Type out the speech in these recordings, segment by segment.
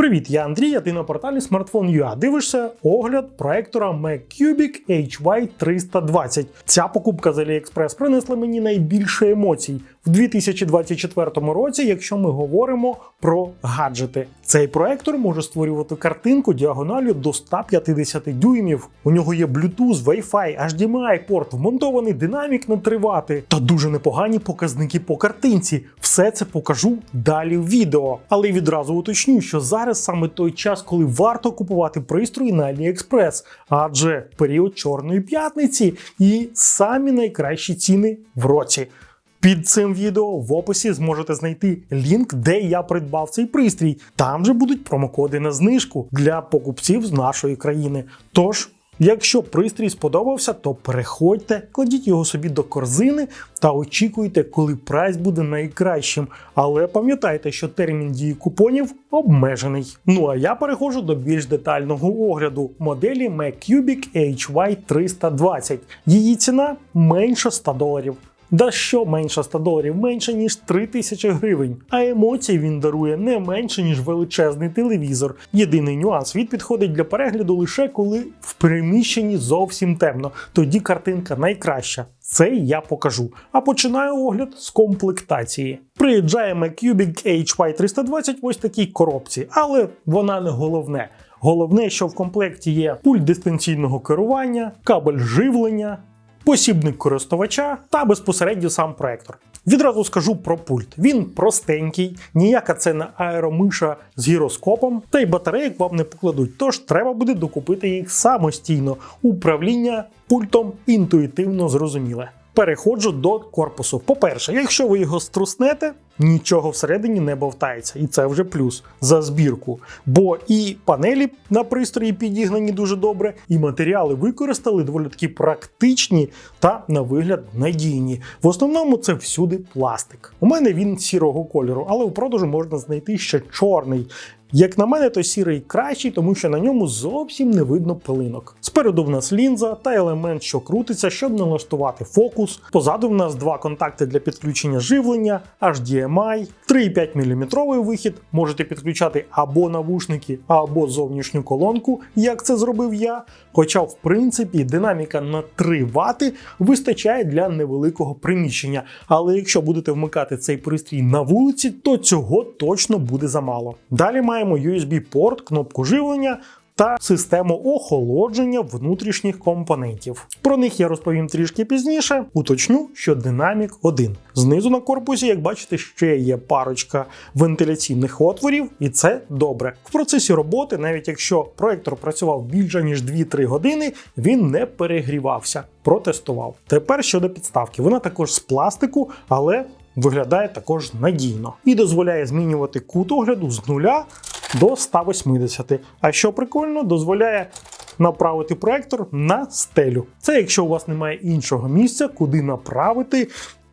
Привіт, я Андрій, а ти на порталі Smartphone.ua. Дивишся огляд проектора MacCubic HY320. Ця покупка з AliExpress принесла мені найбільше емоцій в 2024 році, якщо ми говоримо про гаджети. Цей проектор може створювати картинку діагоналю до 150 дюймів. У нього є Bluetooth, Wi-Fi, HDMI порт, вмонтований динамік на 3 Вт та дуже непогані показники по картинці. Все це покажу далі в відео. Але відразу уточню, що зараз саме той час, коли варто купувати пристрої на AliExpress, адже період Чорної п'ятниці і самі найкращі ціни в році. Під цим відео в описі зможете знайти лінк, де я придбав цей пристрій. Там же будуть промокоди на знижку для покупців з нашої країни. Тож, якщо пристрій сподобався, то переходьте, кладіть його собі до корзини та очікуйте, коли прайс буде найкращим. Але пам'ятайте, що термін дії купонів обмежений. Ну а я переходжу до більш детального огляду моделі MacCubic HY320. Її ціна менше 100 доларів. Да що менше 100 доларів, менше ніж 3000 гривень. А емоцій він дарує не менше, ніж величезний телевізор. Єдиний нюанс він підходить для перегляду лише коли в приміщенні зовсім темно. Тоді картинка найкраща. Це я покажу. А починаю огляд з комплектації. Приїжджає MacCubic HY320 в ось такій коробці, але вона не головне. Головне, що в комплекті є пульт дистанційного керування, кабель живлення, посібник користувача та безпосередньо сам проектор. Відразу скажу про пульт. Він простенький, ніяка це не аеромиша з гіроскопом, та й батареїк вам не покладуть, тож треба буде докупити їх самостійно. Управління пультом інтуїтивно зрозуміле. Переходжу до корпусу. По-перше, якщо ви його струснете, нічого всередині не бовтається, і це вже плюс за збірку. Бо і панелі на пристрої підігнані дуже добре, і матеріали використали доволі такі практичні та на вигляд надійні. В основному це всюди пластик. У мене він сірого кольору, але у продажу можна знайти ще чорний. Як на мене, то сірий кращий, тому що на ньому зовсім не видно пилинок. Спереду в нас лінза та елемент, що крутиться, щоб налаштувати фокус. Позаду в нас два контакти для підключення живлення, HDMI, 3,5 мм вихід. Можете підключати або навушники, або зовнішню колонку, як це зробив я. Хоча, в принципі, динаміка на 3 Вт вистачає для невеликого приміщення. Але якщо будете вмикати цей пристрій на вулиці, то цього точно буде замало. Далі маємо USB-порт, кнопку живлення. Та систему охолодження внутрішніх компонентів. Про них я розповім трішки пізніше. Уточню, що динамік один. Знизу на корпусі, як бачите, ще є парочка вентиляційних отворів, і це добре. В процесі роботи, навіть якщо проектор працював більше ніж 2-3 години, він не перегрівався. Протестував. Тепер щодо підставки, вона також з пластику, але виглядає також надійно і дозволяє змінювати кут огляду з нуля до 180. А що прикольно, дозволяє направити проектор на стелю. Це якщо у вас немає іншого місця, куди направити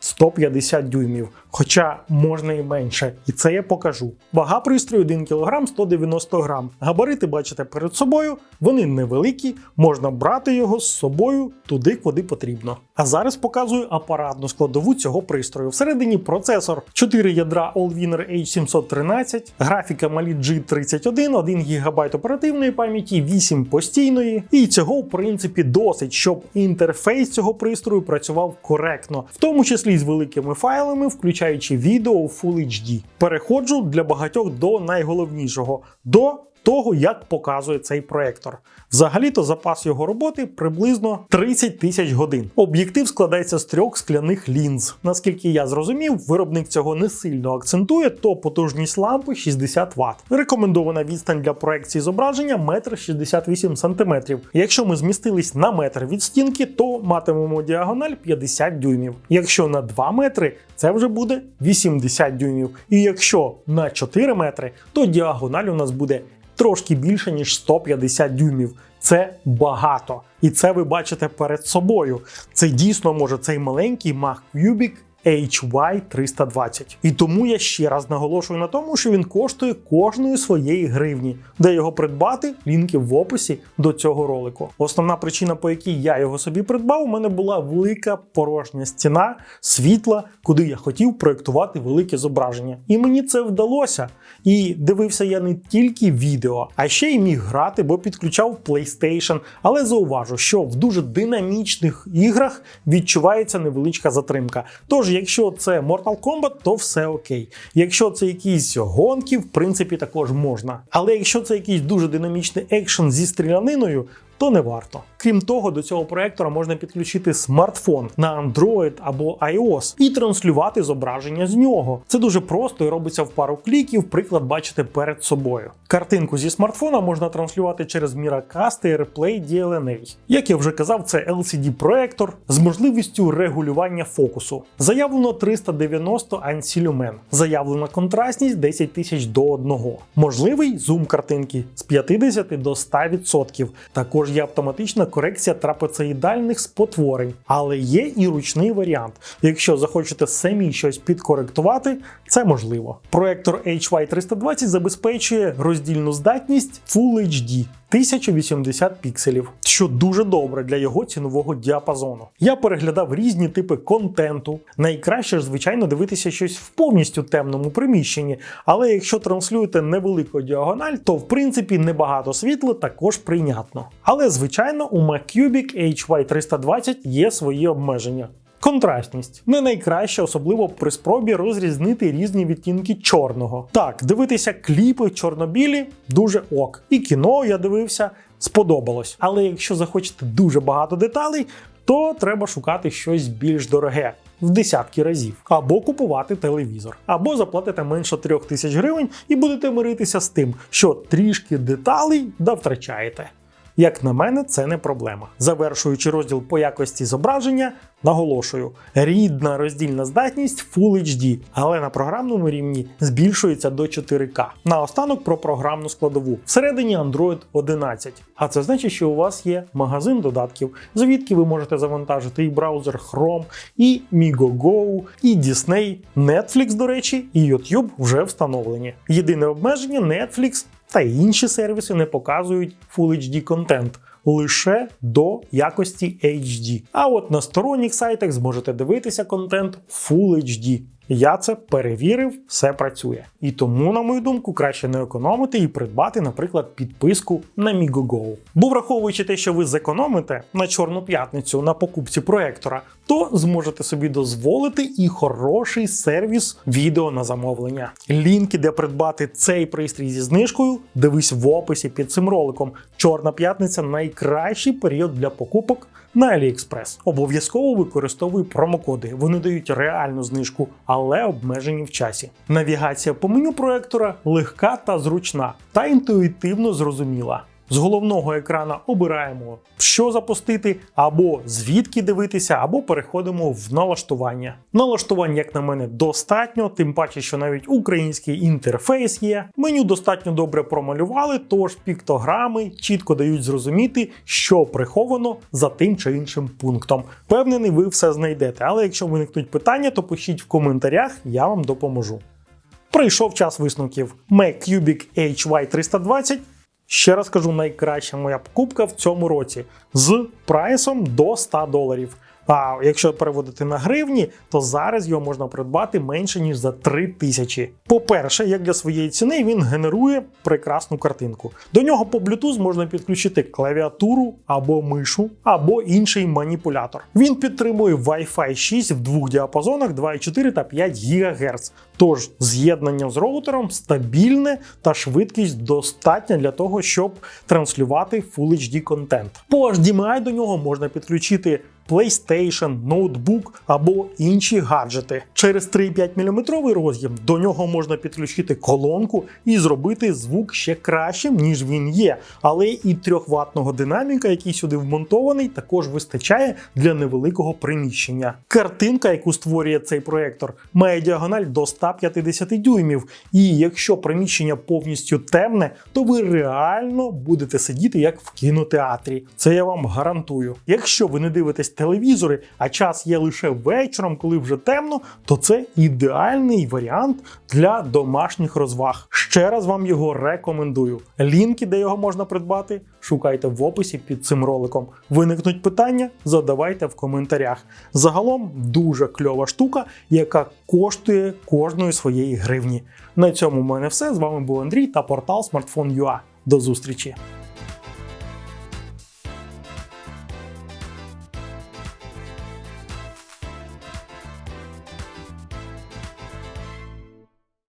150 дюймів. Хоча можна і менше, і це я покажу. Вага пристрою 1 кг 190 г. Габарити бачите перед собою, вони невеликі, можна брати його з собою туди, куди потрібно. А зараз показую апаратну складову цього пристрою. Всередині процесор 4 ядра Allwinner H713, графіка Mali G31, 1 ГБ оперативної пам'яті, 8 постійної. І цього, в принципі, досить, щоб інтерфейс цього пристрою працював коректно, в тому числі з великими файлами, включаючи відео у Full HD. Переходжу для багатьох до найголовнішого до того, як показує цей проектор. Взагалі-то запас його роботи приблизно 30 тисяч годин. Об'єктив складається з трьох скляних лінз. Наскільки я зрозумів, виробник цього не сильно акцентує, то потужність лампи 60 Вт. Рекомендована відстань для проекції зображення 1,68 см. Якщо ми змістились на метр від стінки, то матимемо діагональ 50 дюймів. Якщо на 2 метри, це вже буде 80 дюймів. І якщо на 4 метри, то діагональ у нас буде трошки більше, ніж 150 дюймів. Це багато. І це ви бачите перед собою. Це дійсно може цей маленький MacCubic HY320. І тому я ще раз наголошую на тому, що він коштує кожної своєї гривні. Де його придбати, лінки в описі до цього ролику. Основна причина, по якій я його собі придбав, у мене була велика порожня стіна світла, куди я хотів проєктувати велике зображення. І мені це вдалося. І дивився я не тільки відео, а ще й міг грати, бо підключав PlayStation. Але зауважу, що в дуже динамічних іграх відчувається невеличка затримка. Тож, якщо це Mortal Kombat, то все окей. Якщо це якісь гонки, в принципі, також можна. Але якщо це якийсь дуже динамічний екшен зі стріляниною, то не варто. Крім того, до цього проектора можна підключити смартфон на Android або iOS і транслювати зображення з нього. Це дуже просто і робиться в пару кліків. Приклад бачите перед собою. Картинку зі смартфона можна транслювати через Miracast і AirPlay DLNA. Як я вже казав, це LCD-проектор з можливістю регулювання фокусу. Заявлено 390 ANSI люмен. Заявлена контрастність 10 тисяч до 1. Можливий зум картинки з 50 до 100%. Також є автоматична корекція трапецеїдальних спотворень, але є і ручний варіант. Якщо захочете самі щось підкоректувати, це можливо. Проектор HY320 забезпечує роздільну здатність Full HD. 1080 пікселів, що дуже добре для його цінового діапазону. Я переглядав різні типи контенту. Найкраще ж, звичайно, дивитися щось в повністю темному приміщенні, але якщо транслюєте невелику діагональ, то в принципі небагато світла також прийнятно. Але звичайно, у MacCubic HY320 є свої обмеження. Контрастність не найкраще, особливо при спробі розрізнити різні відтінки чорного. Так, дивитися кліпи чорнобілі дуже ок. І кіно я дивився, сподобалось. Але якщо захочете дуже багато деталей, то треба шукати щось більш дороге. В десятки разів, або купувати телевізор, або заплатите менше трьох тисяч гривень і будете миритися з тим, що трішки деталей да втрачаєте. Як на мене, це не проблема. Завершуючи розділ по якості зображення, наголошую: рідна роздільна здатність Full HD, але на програмному рівні збільшується до 4К. Наостанок про програмну складову. Всередині Android 11. А це значить, що у вас є магазин додатків, звідки ви можете завантажити і браузер Chrome, і MigoGo, і Disney, Netflix, до речі, і YouTube вже встановлені. Єдине обмеження Netflix та інші сервіси не показують Full HD контент. Лише до якості HD. А от на сторонніх сайтах зможете дивитися контент Full HD. Я це перевірив, все працює. І тому, на мою думку, краще не економити і придбати, наприклад, підписку на MigoGo. Бо враховуючи те, що ви зекономите на Чорну п'ятницю на покупці проектора, то зможете собі дозволити і хороший сервіс відео на замовлення. Лінки, де придбати цей пристрій зі знижкою, дивись в описі під цим роликом. Чорна п'ятниця найкращий період для покупок на AliExpress. Обов'язково використовуй промокоди. Вони дають реальну знижку, але обмежені в часі. Навігація по меню проектора легка та зручна, та інтуїтивно зрозуміла. З головного екрана обираємо, що запустити, або звідки дивитися, або переходимо в налаштування. Налаштувань, як на мене, достатньо, тим паче, що навіть український інтерфейс є. Меню достатньо добре промалювали, тож піктограми чітко дають зрозуміти, що приховано за тим чи іншим пунктом. Впевнений, ви все знайдете, але якщо виникнуть питання, то пишіть в коментарях, я вам допоможу. Прийшов час висновків. Mac Cubic HY320 Ще раз кажу, найкраща моя покупка в цьому році з прайсом до 100 доларів. А якщо переводити на гривні, то зараз його можна придбати менше ніж за 3 тисячі. По-перше, як для своєї ціни, він генерує прекрасну картинку. До нього по Bluetooth можна підключити клавіатуру або мишу, або інший маніпулятор. Він підтримує Wi-Fi 6 в двох діапазонах 2,4 та 5 ГГц. Тож з'єднання з роутером стабільне та швидкість достатня для того, щоб транслювати Full HD контент. По HDMI до нього можна підключити PlayStation, ноутбук або інші гаджети. Через 3,5 мм роз'єм до нього можна підключити колонку і зробити звук ще кращим, ніж він є. Але і 3 ватного динаміка, який сюди вмонтований, також вистачає для невеликого приміщення. Картинка, яку створює цей проектор, має діагональ до 150 дюймів. І якщо приміщення повністю темне, то ви реально будете сидіти як в кінотеатрі. Це я вам гарантую. Якщо ви не дивитесь телевізори, а час є лише вечором, коли вже темно, то це ідеальний варіант для домашніх розваг. Ще раз вам його рекомендую. Лінки, де його можна придбати, шукайте в описі під цим роликом. Виникнуть питання, задавайте в коментарях. Загалом дуже кльова штука, яка коштує кожної своєї гривні. На цьому в мене все. З вами був Андрій та портал Smartphone.ua. До зустрічі!